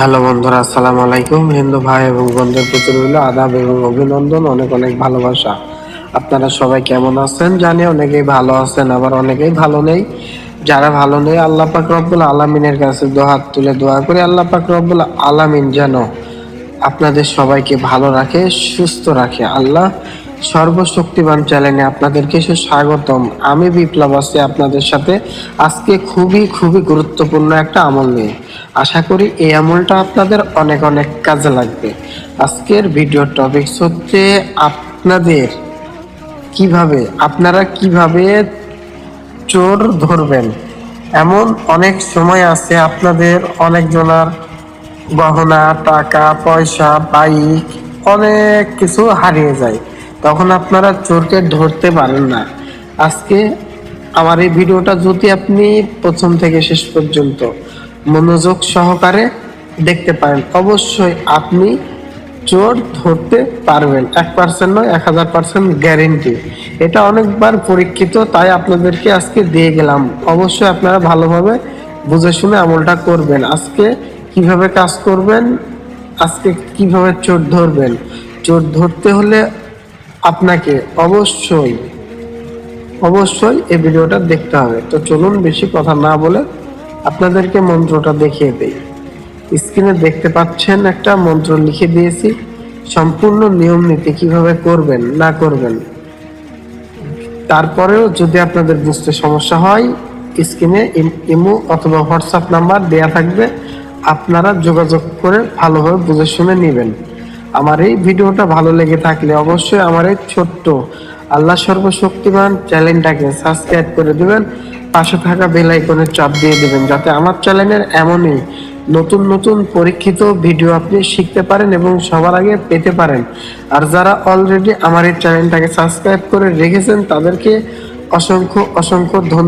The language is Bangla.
হ্যালো বন্ধুরা, আসসালামু আলাইকুম। হিন্দু ভাই এবং বন্ধুর প্রতি রইল আদাব এবং অভিনন্দন, অনেক অনেক ভালোবাসা। আপনারা সবাই কেমন আছেন? জানি অনেকেই ভালো আছেন, আবার অনেকেই ভালো নেই। যারা ভালো নেই, আল্লাহ পাক রব্বুল আলামিনের কাছে দোহাত তুলে দোয়া করে, আল্লাহ পাক রব্বুল আলামিন যেন আপনাদের সবাইকে ভালো রাখে, সুস্থ রাখে। আল্লাহ সর্বশক্তিমান চ্যানেলে আপনাদেরকে সে স্বাগতম আমি বিপ্লব আছি আপনাদের সাথে। আজকে খুবই খুবই গুরুত্বপূর্ণ একটা আমল নিয়ে। আশা করি এই আমলটা আপনাদের অনেক অনেক কাজে লাগবে। আজকের ভিডিও টপিক হচ্ছে আপনাদের কীভাবে, আপনারা কীভাবে চোর ধরবেন। এমন অনেক সময় আছে আপনাদের অনেকজনার গহনা, টাকা, পয়সা, বাইক, অনেক কিছু হারিয়ে যায়। তখন আপনারা চোরকে ধরতে পারেন না। আজকে আমার এই ভিডিওটা যদি আপনি প্রথম থেকে শেষ পর্যন্ত মনোযোগ সহকারে দেখতে পারেন, অবশ্যই আপনি চোর ধরতে পারবেন। এক পার্সেন্ট নয়, এক হাজার পার্সেন্ট গ্যারেন্টি এটা অনেকবার পরীক্ষিত, তাই আপনাদেরকে আজকে দিয়ে গেলাম। অবশ্যই আপনারা ভালোভাবে বুঝে শুনে আমলটা করবেন। আজকে কীভাবে কাজ করবেন, আজকে কীভাবে চোর ধরবেন? চোর ধরতে হলে আপনাকে অবশ্যই অবশ্যই এই ভিডিওটা দেখতে হবে। তো চলুন বেশি কথা না বলে আপনাদেরকে মন্ত্রটা দেখিয়ে দেই। স্ক্রিনে দেখতে পাচ্ছেন একটা মন্ত্র লিখে দিয়েছি, সম্পূর্ণ নিয়ম নীতি কীভাবে করবেন, না করবেন। তারপরেও যদি আপনাদের বুঝতে সমস্যা হয়, স্ক্রিনে ইমো অথবা হোয়াটসঅ্যাপ নাম্বার দেয়া থাকবে, আপনারা যোগাযোগ করে ভালোভাবে বুঝে শুনে নেবেন। আমার এই ভিডিওটা ভালো লেগে থাকলে অবশ্যই আমার এই ছোট্ট আল্লাহ সর্বশক্তিমান চ্যানেলটাকে সাবস্ক্রাইব করে দেবেন, পাশে থাকা বেল আইকনে চাপ দিয়ে দেবেন, যাতে আমার চ্যানেলের এমনই নতুন নতুন পরীক্ষিত ভিডিও আপনি শিখতে পারেন এবং সবার আগে পেতে পারেন। আর যারা অলরেডি আমার এই চ্যানেলটাকে সাবস্ক্রাইব করে রেখেছেন, তাদেরকে অসংখ্য অসংখ্য ধন্যবাদ।